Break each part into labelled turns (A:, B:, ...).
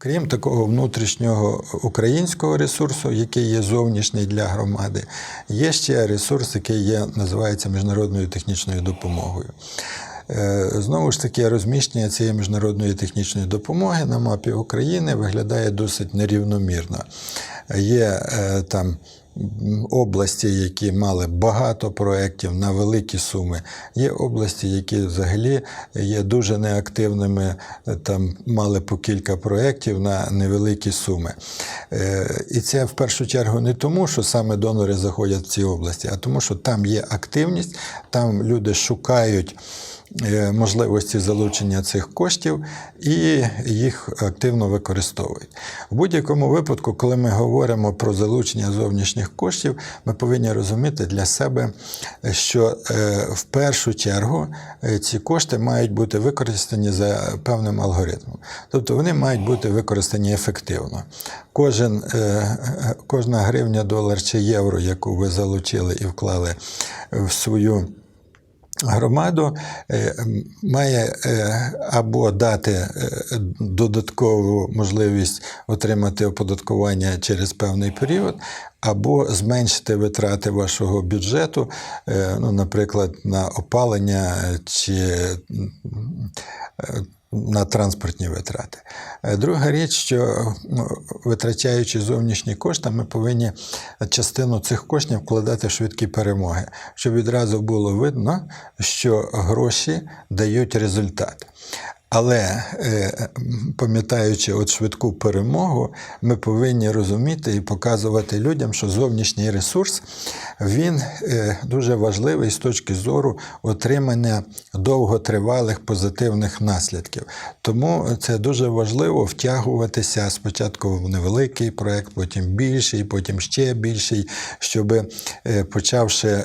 A: Крім такого внутрішнього українського ресурсу, який є зовнішній для громади, є ще ресурс, який є, називається міжнародною технічною допомогою. Е, Знову ж таки, розміщення цієї міжнародної технічної допомоги на мапі України виглядає досить нерівномірно. Є е, там області, які мали багато проєктів на великі суми. Є області, які взагалі є дуже неактивними, там мали по кілька проєктів на невеликі суми. Е, І це в першу чергу не тому, що саме донори заходять в ці області, а тому, що там є активність, там люди шукають. Е, Можливості залучення цих коштів і їх активно використовують. В будь-якому випадку, коли ми говоримо про залучення зовнішніх коштів, ми повинні розуміти для себе, що е, в першу чергу е, ці кошти мають бути використані за певним алгоритмом. Тобто вони мають бути використані ефективно. Кожен, кожна гривня, долар чи євро, яку ви залучили і вклали в свою громаду е, має е, або дати е, додаткову можливість отримати оподаткування через певний період, або зменшити витрати вашого бюджету, ну, наприклад, на опалення чи на транспортні витрати. Е, Друга річ, що ну, витрачаючи зовнішні кошти, ми повинні частину цих коштів вкладати в швидкі перемоги, щоб відразу було видно, що гроші дають результат. Але е, пам'ятаючи от швидку перемогу, ми повинні розуміти і показувати людям, що зовнішній ресурс він е, дуже важливий з точки зору отримання довготривалих позитивних наслідків. Тому це дуже важливо втягуватися спочатку в невеликий проект, потім більший, потім ще більший, щоб е, почавши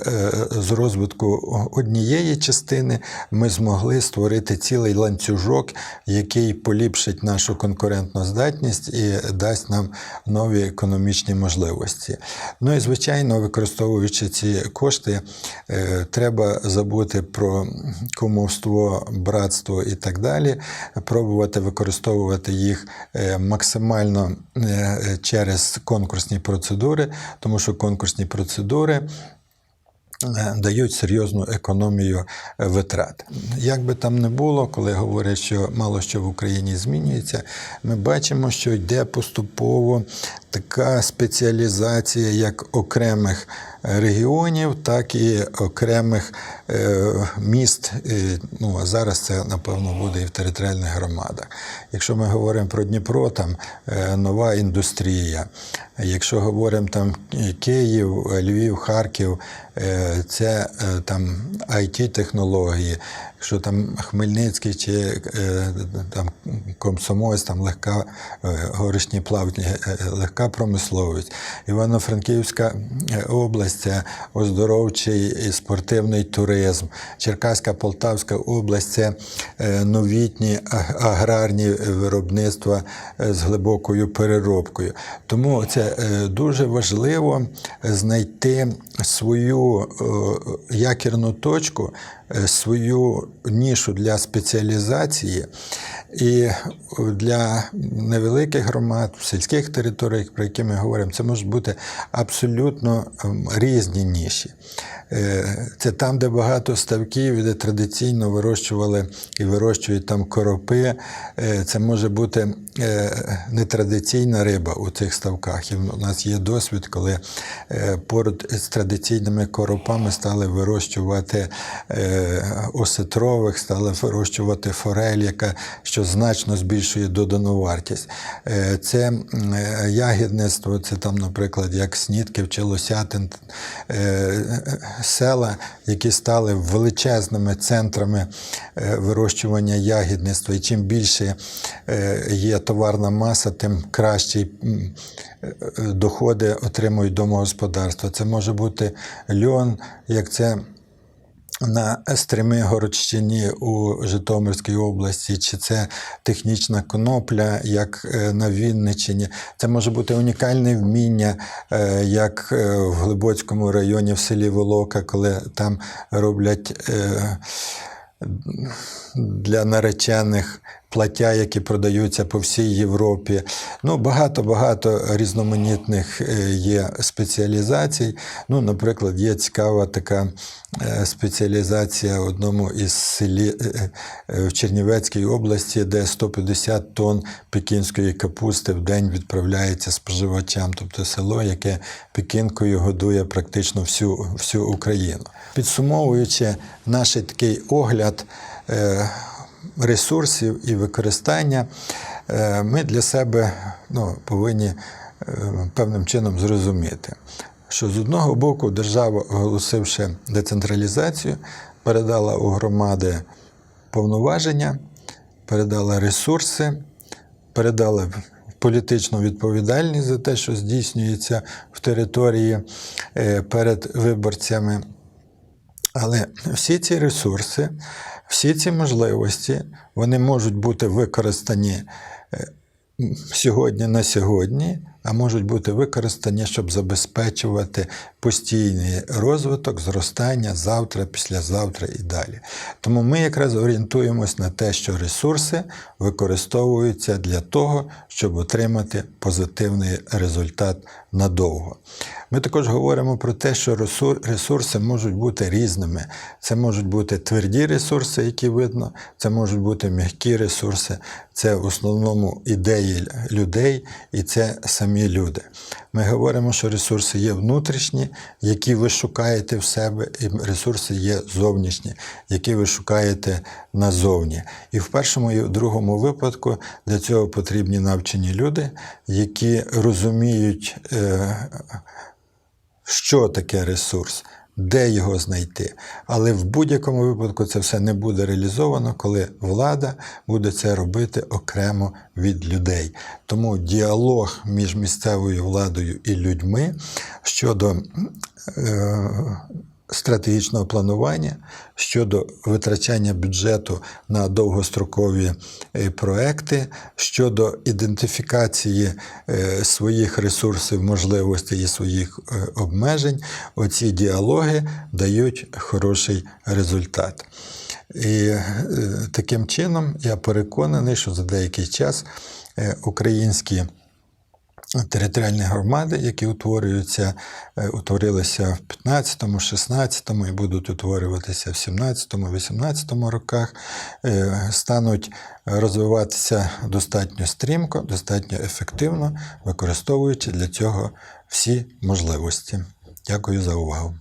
A: з розвитку однієї частини, ми змогли створити цілий ланцюжок, який поліпшить нашу конкурентну здатність і дасть нам нові економічні можливості. Ну і звичайно, використовуючи ці кошти, е, треба забути про кумовство, братство і так далі, пробувати використовувати їх е, максимально е, через конкурсні процедури, тому що конкурсні процедури. Е, Дають серйозну економію е, витрат. Як би там не було, коли говорять, що мало що в Україні змінюється, ми бачимо, що йде поступово така спеціалізація як окремих регіонів, так і окремих е, міст. Ну, а зараз це, напевно, буде і в територіальних громадах. Якщо ми говоримо про Дніпро, там нова індустрія. Якщо говоримо там Київ, Львів, Харків, це е, там IT-технології. Якщо там Хмельницький чи е, там Комсомольськ, там легка е, горішні плавні, е, легка промисловість. Івано-Франківська область це оздоровчий і спортивний туризм. Черкаська Полтавська область це новітні аграрні виробництва з глибокою переробкою. Тому це дуже важливо знайти свою якірну точку, свою нішу для спеціалізації. І для невеликих громад, сільських територіях, про які ми говоримо, це можуть бути абсолютно ем, різні ніші. Е, Це там, де багато ставків, де традиційно вирощували і вирощують там коропи. Е, Це може бути е, нетрадиційна риба у цих ставках. І у нас є досвід, коли поруч з традиційними коропами стали вирощувати осетрових, стали вирощувати форель, яка що значно збільшує додану вартість. Е, Це е, ягідництво, це там, наприклад, як Снітків чи Лосятин, е, села, які стали величезними центрами вирощування ягідництва. І чим більше є товарна маса, тим кращі доходи отримують домогосподарства. Це може бути льон, як це на Стримигородщині у Житомирській області, чи це технічна конопля, як е, на Вінниччині. Це може бути унікальне вміння, е, як е, в Глибоцькому районі в селі Волока, коли там роблять. Для наречених плаття, які продаються по всій Європі. Ну, багато-багато різноманітних е, є спеціалізацій. Ну, наприклад, є цікава така е, спеціалізація в одному із селі е, в Чернівецькій області, де 150 тонн пекінської капусти в день відправляється споживачам, тобто село, яке пекінкою годує практично всю, всю Україну. Підсумовуючи наш такий огляд ресурсів і використання, е, ми для себе ну, повинні е, певним чином зрозуміти, що з одного боку держава, оголосивши децентралізацію, передала у громади повноваження, передала ресурси, передала політичну відповідальність за те, що здійснюється в території е, перед виборцями. Але всі ці ресурси, всі ці можливості, вони можуть бути використані е, сьогодні на сьогодні, а можуть бути використані, щоб забезпечувати постійний розвиток, зростання завтра, післязавтра і далі. Тому ми якраз орієнтуємось на те, що ресурси використовуються для того, щоб отримати позитивний результат надовго. Ми також говоримо про те, що ресурси можуть бути різними. Це можуть бути тверді ресурси, які видно, це можуть бути м'які ресурси, це в основному ідеї людей і це самі люди. Ми говоримо, що ресурси є внутрішні, які ви шукаєте в себе, і ресурси є зовнішні, які ви шукаєте назовні. І в першому і в другому випадку для цього потрібні навчені люди, які розуміють. Е, що таке ресурс, де його знайти. Але в будь-якому випадку це все не буде реалізовано, коли влада буде це робити окремо від людей. Тому діалог між місцевою владою і людьми щодо е, стратегічного планування, щодо витрачання бюджету на довгострокові е, проекти, щодо ідентифікації е, своїх ресурсів, можливостей і своїх е, обмежень, оці діалоги дають хороший результат. І таким чином я переконаний, що за деякий час українські територіальні громади, які утворюються, е, утворилися в 15-му, 16-му і будуть утворюватися в 17-му, 18-му роках, е, стануть розвиватися достатньо стрімко, достатньо ефективно, використовуючи для цього всі можливості. Дякую за увагу.